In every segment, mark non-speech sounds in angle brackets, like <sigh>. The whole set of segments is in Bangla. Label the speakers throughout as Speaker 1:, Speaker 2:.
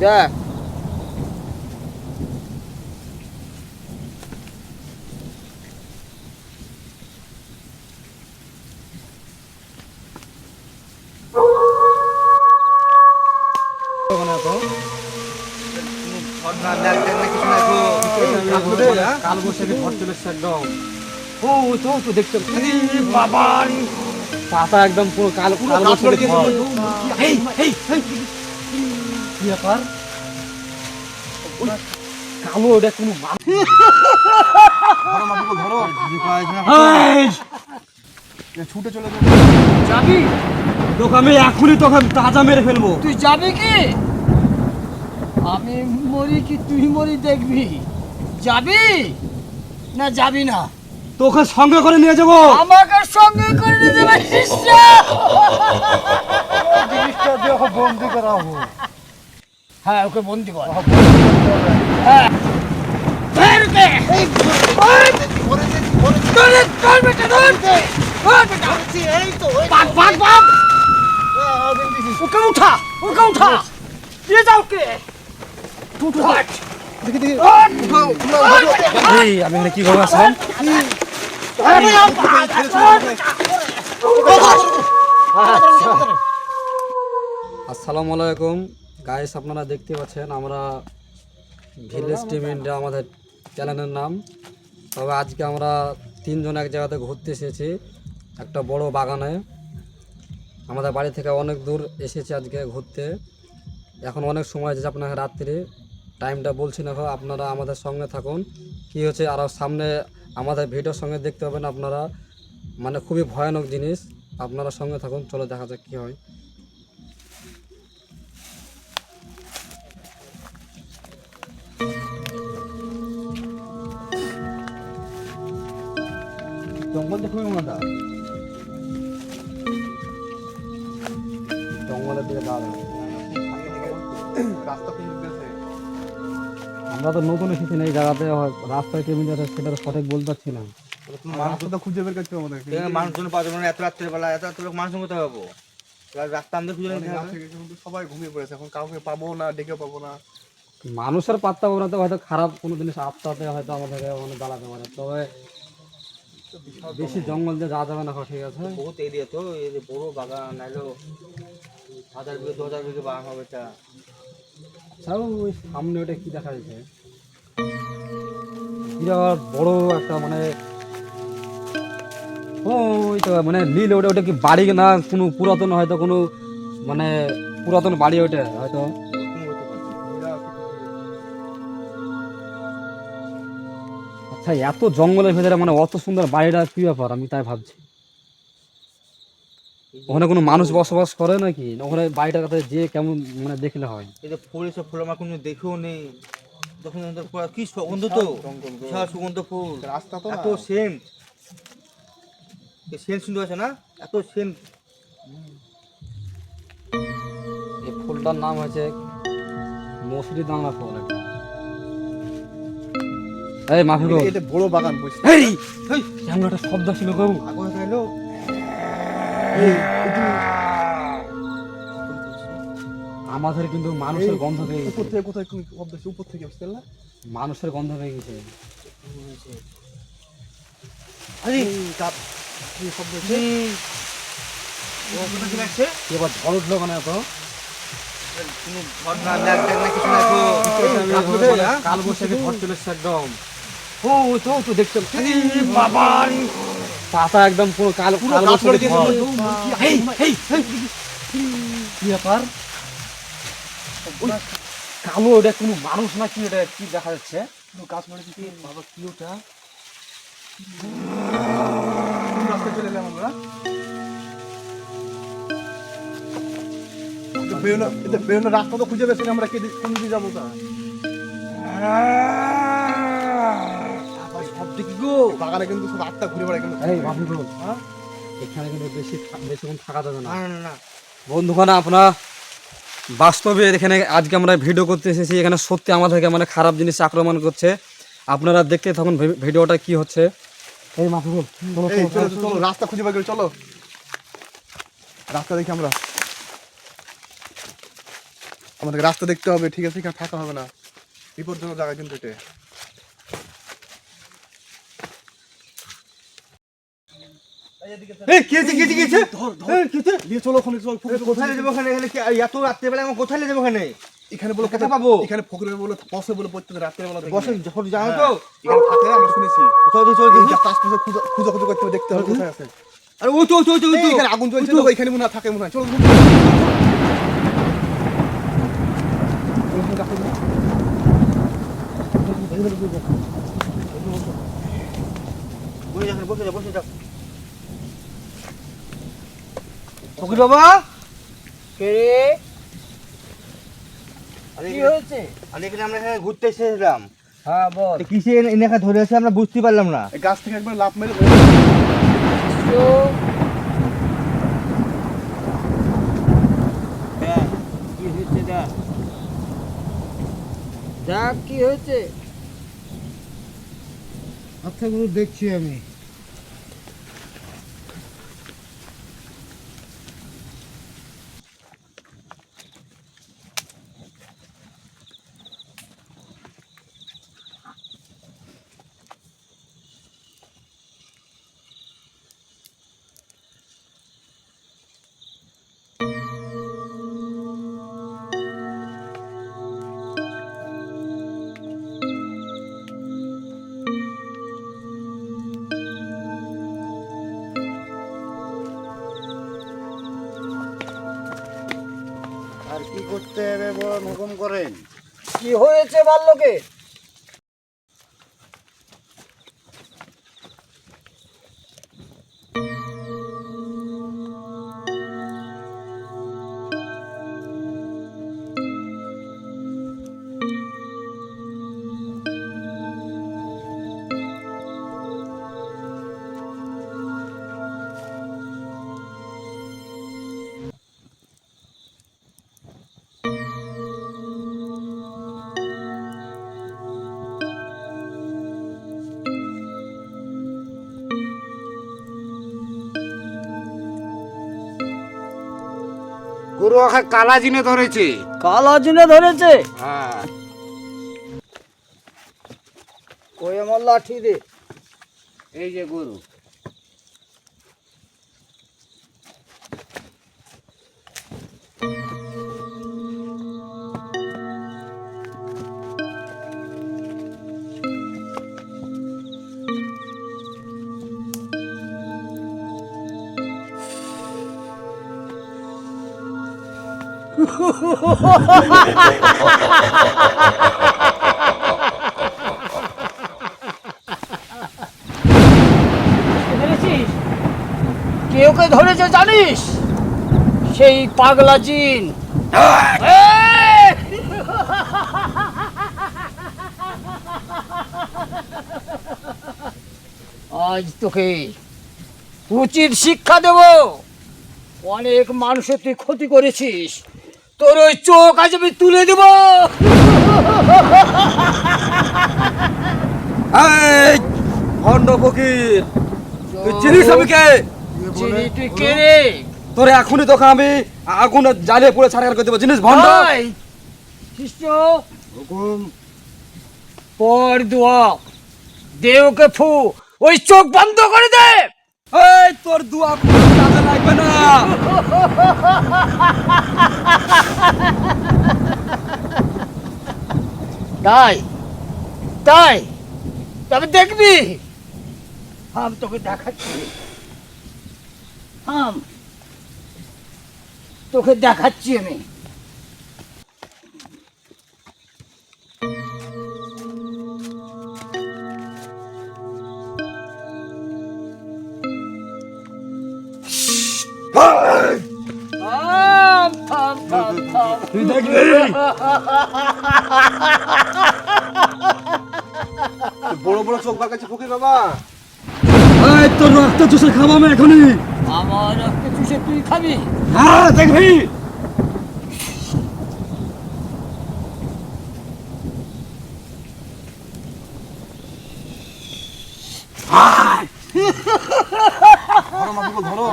Speaker 1: দেখ
Speaker 2: কালবৈশাখী ঝড় চলে একদম ও তো তো দেখছ বাবা পাতা একদম পুরো কাল এই এই। কি ব্যাপার? কালো ওটা কোনো
Speaker 1: ছুটে চলে
Speaker 2: যাবি? তোকে আমি এখনই তোকে তাজা মেরে ফেলব।
Speaker 3: তুই যাবি কি? আমি মরি কি তুই মরি দেখবি? যাবি? না যাবি না।
Speaker 2: তোকে সঙ্গে করে নিয়ে যাব।
Speaker 3: আমাকে সঙ্গে করে নিতে পারিস না?
Speaker 1: বন্দি করা হব
Speaker 3: হ্যাঁ ওকে বন্দি কর। হ্যাঁ। ওকে। উঠা ওকে উঠা। দিয়ে যাও কে
Speaker 2: আমি আসলাম? আসসালামু আলাইকুম। গাইস আপনারা দেখতে পাচ্ছেন, আমরা ভিলেজ টিম ইন্ডিয়া আমাদের চ্যানেলের নাম। তবে আজকে আমরা তিনজন এক জায়গাতে ঘুরতে এসেছি, একটা বড় বাগানে। আমাদের বাড়ি থেকে অনেক দূর এসেছি আজকে ঘুরতে। এখন অনেক সময় আছে আপনাকে রাত্রি। টাইমটা বলছি না আপনারা আমাদের সঙ্গে থাকুন। কি হচ্ছে আরও সামনে আমাদের ভিডিওর সঙ্গে দেখতে পাবেন আপনারা। মানে খুবই ভয়ানক জিনিস, আপনারা সঙ্গে থাকুন, চলো দেখা যাক কী হয়।
Speaker 1: জঙ্গল দেখুন ওনাটা
Speaker 2: জঙ্গলের দিকে দাঁড়ানো
Speaker 1: রাস্তা
Speaker 2: আমরা তো নতুন এসেছি না এই জায়গাতে রাস্তায় কেমন যাচ্ছে সেটা সঠিক বলতে পারছি না।
Speaker 1: রাস্তাটা খুঁজে বের করতে আমাদের
Speaker 4: মানুষজন পাওয়া যাবে না এত রাত্রে বেলা এত রাত্রে মানুষ কোথায় পাবো? রাস্তা আমাদের খুঁজে
Speaker 1: সবাই ঘুমিয়ে পড়েছে এখন কাউকে পাবো না ডেকে পাবো না।
Speaker 2: মানুষের পাত্তা পাবো না তো হয়তো খারাপ কোনো জিনিস আত্মাতে হয়তো আমাদেরকে মানে দাঁড়াতে পারে তবে বেশি জঙ্গল দিয়ে যাওয়া যাবে না ঠিক আছে?
Speaker 4: বহুত এরিয়া তো এই বড় বাগান নাইলো হাজার বিঘে দু হাজার বিঘে বাগান হবে এটা।
Speaker 2: তাও ওই সামনে ওটা কি দেখা যাচ্ছে? বিরাট বড় একটা মানে ওই তো মানে নীল ওটা ওটা কি বাড়ি না কোনো পুরাতন হয়তো কোনো মানে পুরাতন বাড়ি ওটা হয়তো। আচ্ছা এত জঙ্গলের ভেতরে মানে অত সুন্দর বাড়িটা কি ব্যাপার? আমি তাই ভাবছি। ওখানে কোনো মানুষ বসবাস করে নাকি? ওখানে বাড়িটার কাছে যে কেমন মানে দেখলে হয়?
Speaker 4: এই যে ফুল এসব ফুল আমার কোনো দেখেও নেই। পুরো কি সুগন্ধ তো? বিশাল সুগন্ধ ফুল।
Speaker 1: রাস্তা তো
Speaker 4: এত সেন্ট। সেন্ট শুনতে পাচ্ছে না? এত সেন্ট।
Speaker 2: এই ফুলটার নাম হয়েছে মসুরি দাঙ্গা ফুল। এটা। এই
Speaker 1: এটা বড় বাগান
Speaker 2: এই এই শব্দ ছিল গো।
Speaker 4: আগুন খাইলো
Speaker 2: আমাদের কিন্তু মানুষের গন্ধ পেয়ে
Speaker 1: উপর
Speaker 2: গেছে
Speaker 1: থেকে কোথায় শব্দ? উপর থেকে বুঝতে পারলে?
Speaker 2: মানুষের গন্ধ পেয়ে গেছে।
Speaker 1: আরে! কাপ। কি শব্দ হচ্ছে
Speaker 2: কি এবার ঝড় উঠল তো
Speaker 4: কোনো ট্যাগ না কিছু না তো
Speaker 2: কাল বৈশাখী ঝড় চলে এসছে একদম। ও তো বাবা পাতা একদম পুরো কাল কাল
Speaker 1: গাছ করে
Speaker 2: বৈশাখী
Speaker 1: দিয়েছে পুরো।
Speaker 2: এই এই এই, কি ব্যাপার কালো ওটা কোনো মানুষ না কি ওটা কি দেখা যাচ্ছে
Speaker 1: গাছ মারা দিচ্ছে বাবা কি ওটা কোন চলে এলাম আমরা এটা বেরোনো এটা বেরোনো রাস্তা তো খুঁজে পেয়েছি আমরা কে কোন দিকে যাব তা
Speaker 4: গো।
Speaker 1: বাগানে কিন্তু সব আটটা ঘুরে বেড়ায় কিন্তু।
Speaker 2: এই মাফিকুল
Speaker 1: হ্যাঁ?
Speaker 2: এখানে কিন্তু বেশি বেশিক্ষণ থাকা যাবে না।
Speaker 4: না না
Speaker 2: বন্ধুগণ আপনারা বাস্তবে এখানে আজকে আমরা ভিডিও করতে এসেছি। এখানে সত্যি আমাদেরকে মানে খারাপ জিনিস আক্রমণ করছে। আপনারা দেখতে তখন ভিডিওটা কি হচ্ছে। এই চলো,
Speaker 1: রাস্তা খুঁজে বের চলো। রাস্তা দেখি আমরা। আমাদের রাস্তা দেখতে হবে ঠিক আছে? এখানে থাকা হবে না। বিপজ্জনক জায়গা কিন্তু এটা
Speaker 4: এই কি হয়েছে কি হয়েছে কি হয়েছে এই, কি হয়েছে?
Speaker 1: নিয়ে চলো ওখানে চল
Speaker 4: এই, কোথায় নিয়ে যাব ওখানে এখানে কি এত রাত্রেবেলা আমার কোথায় নিয়ে যাব ওখানে
Speaker 1: এখানে বলে
Speaker 4: কোথায় পাবো?
Speaker 1: এখানে ফকরে বলে বসে বলে প্রত্যেক রাত্রে বেলা
Speaker 4: বসে যখন জানো তো
Speaker 1: এখানে থাকে আমরা শুনেছি।
Speaker 4: চল চল চল
Speaker 1: এই
Speaker 4: চল।
Speaker 1: যে আশপাশে খুঁজো খুঁজো খুঁজো করতে দেখতে হবে কোথায় আছে।
Speaker 4: আরে ওই তো তো তো ওই
Speaker 1: এই,
Speaker 4: তো
Speaker 1: এখানে আগুন জ্বলছে তো। এখানে মনে থাকে মনে হয়। চলো চলো,
Speaker 4: বসে যা, বসে যা, বসে যা। ফকির বাবা?
Speaker 3: কে রে? কি হয়েছে?
Speaker 4: আরে এখানে আমরা এখানে ঘুরতে এসেছিলাম।
Speaker 3: হ্যাঁ বল।
Speaker 4: কিসে এনে- এনে এখানে ধরে আছে আমরা বুঝতে পারলাম না।
Speaker 1: এই গাছ থেকে একবার লাফ মেরে
Speaker 3: দেখ কি হয়েছে দেখ? দেখ কি হয়েছে?
Speaker 5: আচ্ছা গুরু দেখছি আমি। করেন।
Speaker 3: কি হয়েছে বাল্যকে?
Speaker 5: গুরু ওকে কালা জিনে ধরেছে।
Speaker 3: কালা জিনে ধরেছে?
Speaker 5: হ্যাঁ।
Speaker 3: ওই আমার লাঠি দে।
Speaker 5: এই যে গুরু।
Speaker 3: কে ওকে ধরেছে জানিস? সেই পাগলা জিন। আজ তোকে উচিত শিক্ষা দেব। অনেক মানুষের তুই ক্ষতি করেছিস। তোর ওই চোখ আজ আমি তুলে দেব।
Speaker 2: ভণ্ড ফকির তুই চিনিস আমি কে?
Speaker 3: চিনি তুই কে রে?
Speaker 2: তোর এখনই তোকে আমি আগুন জ্বালিয়ে পুড়ে ছাড়া করে দেবো। জিনিস ভণ্ড?
Speaker 3: শিষ্য
Speaker 5: হুকুম।
Speaker 3: পর দোয়া। দেওকে ফু ওই চোখ বন্ধ করে দে।
Speaker 2: এই তোর দুয়া কাজে লাগবে না।
Speaker 3: তাই তাই তবে দেখবি। হাম তোকে দেখাচ্ছি। হাম তোকে দেখাচ্ছি আমি।
Speaker 1: বড় বড় চোখ ফকির বাবা।
Speaker 2: এই তোর রক্ত চুষে খাব আমি এখনই।
Speaker 3: আমার রক্ত চুষে তুই খাবি?
Speaker 2: হ্যাঁ দেখবি।
Speaker 1: ধরো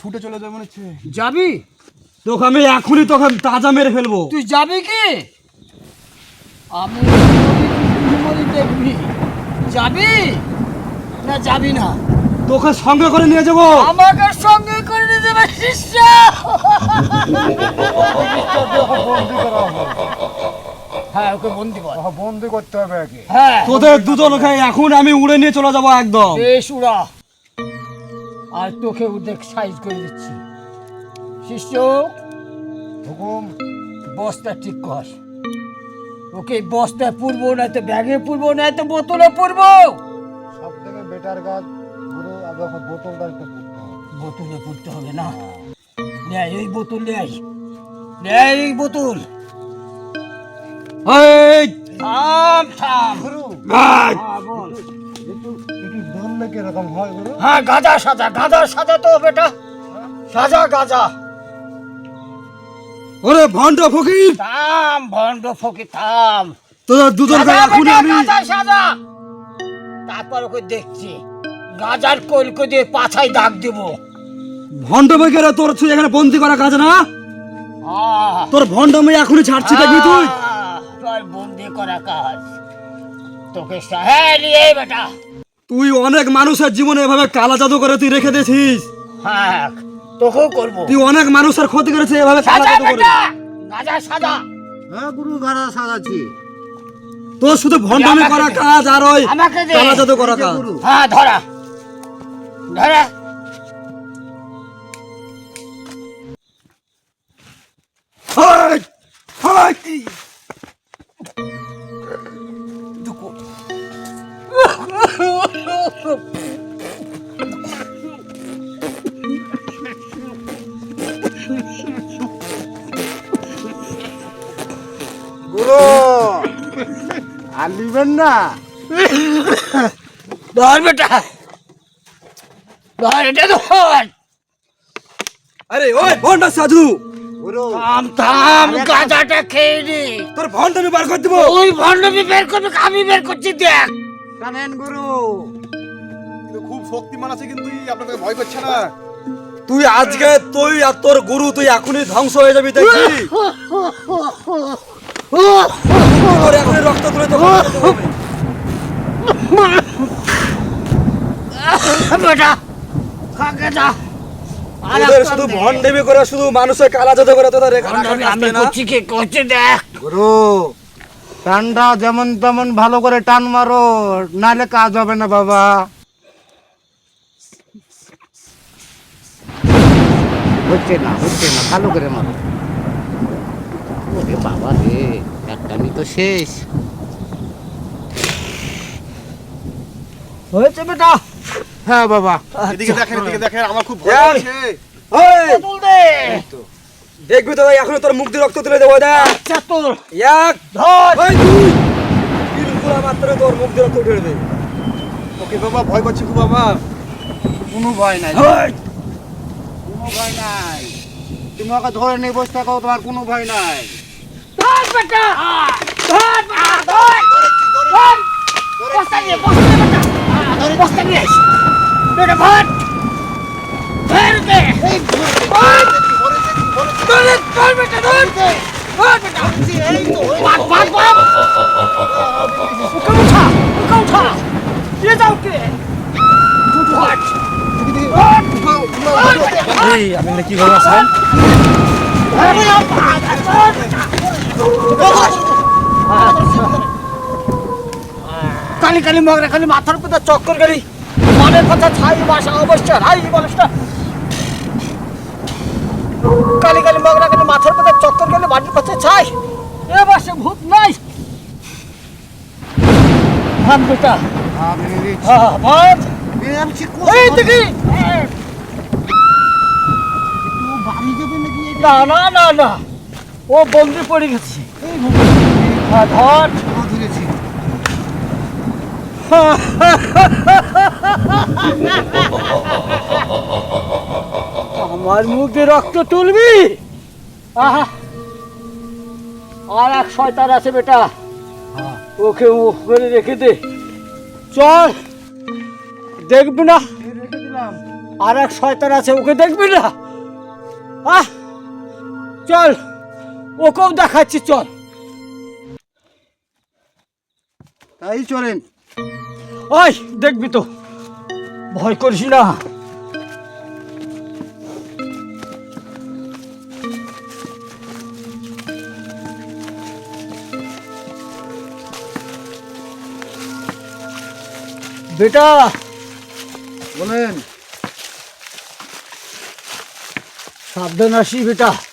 Speaker 1: ছুটে চলে যায় মনে হচ্ছে।
Speaker 3: যাবি?
Speaker 2: তোকে আমি এখনই তোকে তাজা মেরে ফেলব।
Speaker 3: তুই যাবি কি? আমি দেখবি। যাবি? না যাবি না।
Speaker 2: তোকে সঙ্গে করে নিয়ে যাব।
Speaker 3: আমাকে সঙ্গে করে নিয়ে যাবে শিষ্য! হ্যাঁ ওকে বন্দি কর।
Speaker 5: বন্দি করতে হবে আগে।
Speaker 3: হ্যাঁ।
Speaker 2: তোদের দুজনকে এখন আমি উড়ে নিয়ে চলে যাব একদম।
Speaker 3: বেশ উড়া। আর তোকে দেখ সাইজ করে দিচ্ছি। শিষ্য
Speaker 5: হুকুম।
Speaker 3: বস্তা ঠিক কর। ওকে বস্তায় পুরবো না তো ব্যাগে পুরবো না তো বোতলে পুরবো।
Speaker 5: সব থেকে বেটার কাজ পুরো আগে আমার বোতলটা একটু পড়তে হবে।
Speaker 3: বোতলে পুরতে হবে না। নেয় এই বোতল নেয় নেয় এই বোতল।
Speaker 2: এই,
Speaker 3: থাম থাম।
Speaker 5: গুরু।
Speaker 3: হ্যাঁ, বল।
Speaker 5: গুরু?
Speaker 3: হ্যাঁ গাজা সাজা গাজা সাজা তো বেটা। সাজা গাজা।
Speaker 2: ওরে ভণ্ড ফকির!
Speaker 3: থাম ভণ্ড ফকি থাম।
Speaker 2: তোদের
Speaker 3: সাজা
Speaker 2: এখনই আমি
Speaker 3: সাজা। তারপর ওকে দেখছি। গাজার কলকে দিয়ে পাছায় দাগ দেব।
Speaker 2: ভণ্ড ফকির তোর তুই এখানে বন্দি করা কাজ না? তোর ভণ্ড আমি এখনই ছাড়ছি দেখবি তুই?
Speaker 3: তোর বন্দি করা কাজ। তোকে হ্যাঁ নিয়ে বেটা।
Speaker 2: তুই অনেক মানুষের জীবনে এভাবে কালা জাদু করে তুই রেখে দিয়েছিস।
Speaker 3: হ্যাঁ তোকেও করব।
Speaker 2: তুই অনেক মানুষের ক্ষতি করেছিস এভাবে
Speaker 3: সাজা
Speaker 2: জাদু করে
Speaker 3: গাজা সাজা
Speaker 5: হ্যাঁ গুরু গাড়া সাজাচ্ছি।
Speaker 2: তোর শুধু ভণ্ডামি করা কাজ আর ওই
Speaker 3: আমাকে দে।
Speaker 2: কালা জাদু করা কাজ।
Speaker 3: হ্যাঁ ধরা। ধরা।
Speaker 2: হাই! হাই!
Speaker 5: আর না।
Speaker 3: ধর বেটা। ধর এটা ধর।
Speaker 2: আরে ওই ভণ্ডা সাধু।
Speaker 5: গুরু
Speaker 3: থাম থাম গাঁজাটা খেয়ে নি।
Speaker 2: তোর ভণ্ডামি বার করে দেবো।
Speaker 3: ওই ভণ্ডবি বের করবে আমি বের করছি দেখ।
Speaker 5: টানেন গুরু।
Speaker 1: কিন্তু খুব শক্তিমান আছে কিন্তু আপনাদের ভয় করছে না।
Speaker 2: তুই আজকে তুই আর তোর গুরু তুই এখনই ধ্বংস হয়ে যাবি দেখবি? <laughs> তোর এখনই রক্ত তুলে তো
Speaker 3: বেটা। খাকে যা।
Speaker 2: তোদের শুধু
Speaker 3: দে।
Speaker 2: ভণ্ডামি করে শুধু মানুষের কালা জাদু করে তোদের
Speaker 3: আমি করছি কি? করছি দেখ।
Speaker 5: গুরু। টানটা যেমন তেমন ভালো করে টান মারো নাহলে কাজ হবে না বাবা। হচ্ছে না হচ্ছে না ভালো করে মারো। বাবা রে একটা নি তো শেষ।
Speaker 3: হয়েছে বেটা।
Speaker 5: হ্যাঁ বাবা।
Speaker 1: এদিকে দেখেন এদিকে দেখেন আমার খুব ভয়
Speaker 3: দে।
Speaker 2: দেখবি তো এখনই তোর মুখ দিয়ে রক্ত তুলে দেবো দেখ।
Speaker 3: আচ্ছা তোর
Speaker 2: এক
Speaker 3: ধর।
Speaker 2: ওই দুই। তিনগুলা মাত্র তোর মুখ দিয়ে রক্ত উঠে দেবে
Speaker 1: ওকে বাবা ভয় করছে খুব বাবা।
Speaker 5: কোনো ভয় নাই।
Speaker 2: ওই,
Speaker 5: কোনো ভয় নাই। তুমি ওকে ধরে নিয়ে বসে থাকো তোমার কোনো ভয় নাই।
Speaker 3: ধর বেটা! ধর বেটা! ধর! ধর! বস্তা নিয়ে বস্তা বেটা! ধর বস্তা নিয়ে আস বেটা ভর ধর দে এই ধর! ধর ধর বেটা ধর! ধর বেটা! ভাগ ভাগ ভাগ ওকে উঠা ওকে উঠা নিয়ে যাও কে? ধর!
Speaker 2: এই আপনি কি ভাবে আছেন?
Speaker 3: কালি কালি মগরা খালি মাথার উপর চক্কর গেলি মনের কথা ছাই বাসা অবশ্য হাই না। কালি কালি মগরা খালি মাথার উপর চক্কর গেলে বাড়ির পাশে ছাই। এ বাসে ভূত নাই। ভাব বেটা। হ্যাঁ ভাব
Speaker 5: এই
Speaker 3: দেখি। না না না না। ও বন্দি পড়ে গেছে। আমার মুখে রক্ত তুলবি? আর এক শয়তান আছে বেটা। ওকে মুখ করে রেখে দে। চল। দেখবি না? আর এক শয়তান আছে, ওকে দেখবি না? আহ। চল। ওকেও দেখাচ্ছি চল।
Speaker 1: তাই চলেন।
Speaker 3: ওই দেখবি তো। ভয় করিস না। বেটা।
Speaker 1: বলেন।
Speaker 3: সাবধান আসি বেটা।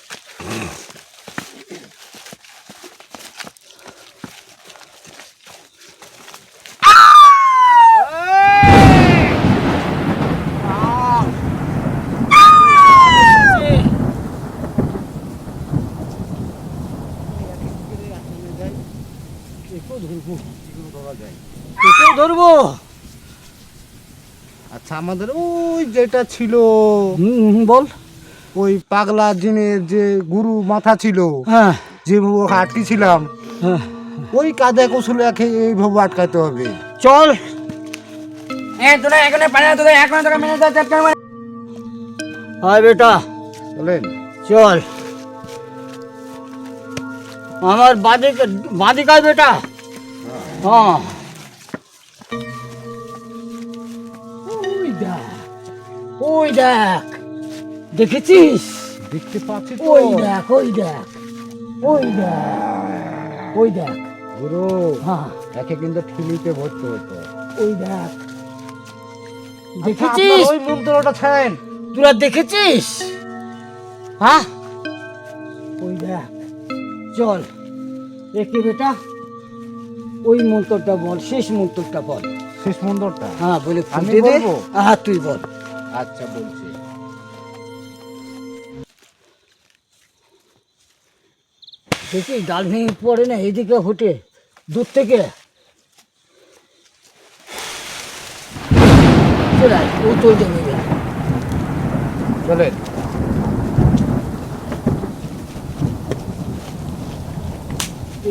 Speaker 5: আচ্ছা আমাদের ওই যেটা ছিল
Speaker 3: হুম হুম, বল।
Speaker 5: ওই পাগলা জিনের যে গুরু মাথা ছিল
Speaker 3: হ্যাঁ।
Speaker 5: যেভাবে আটকে ছিলাম
Speaker 3: হ্যাঁ।
Speaker 5: ওই কাদা কৌশলে এইভাবে আটকাতে হবে।
Speaker 3: চল।
Speaker 6: তোরা এখানে পানি তোদের এখন তোকে মেনে
Speaker 3: আয় বেটা।
Speaker 5: বলেন
Speaker 3: চল। আমার বাদিকে বাদিকায় বেটা? হ্যাঁ। ওই দেখ দেখেছিস?
Speaker 5: দেখতে পাচ্ছি তো।
Speaker 3: ওই দেখ ওই দেখ ওই দেখ ওই দেখ।
Speaker 5: গুরু
Speaker 3: হ্যাঁ।
Speaker 5: একে কিন্তু ঠিলিতে ভরতে হতো।
Speaker 3: ওই দেখ।
Speaker 5: আচ্ছা,
Speaker 3: দেখেছিস?
Speaker 5: ওই মন্ত্রটা ছাড়েন।
Speaker 3: তোরা দেখেছিস? হ্যাঁ? ওই দেখ চল একে বেটা। ওই মন্ত্রটা বল শেষ মন্ত্রটা বল।
Speaker 5: শেষ মন্ত্রটা?
Speaker 3: হ্যাঁ বলে ফুটে দে। হ্যাঁ তুই বল।
Speaker 5: আচ্ছা বলছি।
Speaker 3: দেখি, ডাল ভেঙে পড়ে না, এইদিকে ফুটে, দূর থেকে। চলে ও চল যাবে।
Speaker 5: চলেন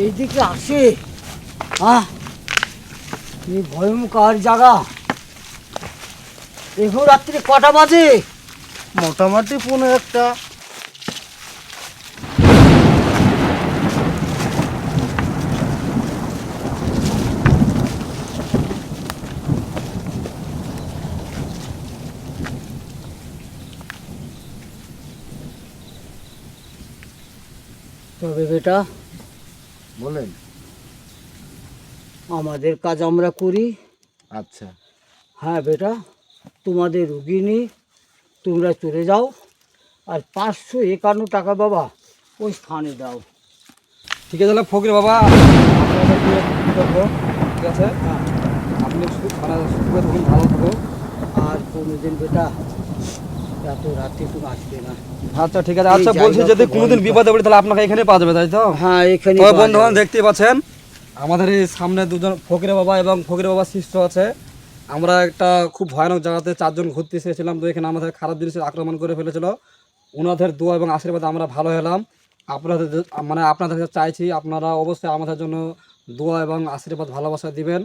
Speaker 3: এইদিকে আসে হ্যাঁ এই ভয়ঙ্কর জায়গা। এখন রাত্রি কটা বাজে?
Speaker 5: মোটামুটি পনেরো একটা।
Speaker 3: তবে বেটা
Speaker 5: বলেন।
Speaker 3: আমাদের কাজ আমরা করি।
Speaker 5: আচ্ছা।
Speaker 3: হ্যাঁ বেটা তোমাদের রুগী নিই তোমরা চলে যাও। আর পাঁচশো একান্ন টাকা বাবা ওই স্থানে দাও।
Speaker 2: ঠিক আছে তাহলে ফকির বাবা ঠিক আছে? আপনি মানে সুখে থাকুন ভালো থাকুন।
Speaker 3: আর কোনোদিন বেটা এত রাতে তুমি আসবে না।
Speaker 2: আচ্ছা ঠিক আছে। আচ্ছা বলছি যদি কোনোদিন বিপদে পড়ি তাহলে আপনাকে এখানে পাওয়া যাবে তাই তো?
Speaker 3: হ্যাঁ এখানে
Speaker 2: বন্ধু দেখতেই পাচ্ছেন আমাদের এই সামনে দুজন ফকির বাবা এবং ফকির বাবা শিষ্য আছে। আমরা একটা খুব ভয়ানক জায়গাতে চারজন ঘুরতে এসেছিলাম, তো এখানে আমাদের খারাপ জিনিসের আক্রমণ করে ফেলেছিল। ওনাদের দোয়া এবং আশীর্বাদে আমরা ভালো হলাম। আপনাদের মানে আপনাদের চাইছি, আপনারা অবশ্যই আমাদের জন্য দোয়া এবং আশীর্বাদ, ভালোবাসা দিবেন।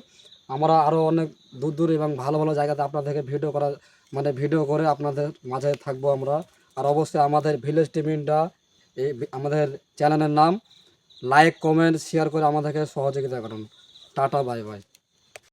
Speaker 2: আমরা আরও অনেক দূর দূর এবং ভালো ভালো জায়গাতে আপনাদেরকে ভিডিও করা মানে ভিডিও করে আপনাদের মাঝে থাকব আমরা। আর অবশ্যই আমাদের ভিলেজ টিম ইন্ডিয়া এই আমাদের চ্যানেলের নাম লাইক কমেন্ট শেয়ার করে আমাদেরকে সহযোগিতা করুন। Tata bye bye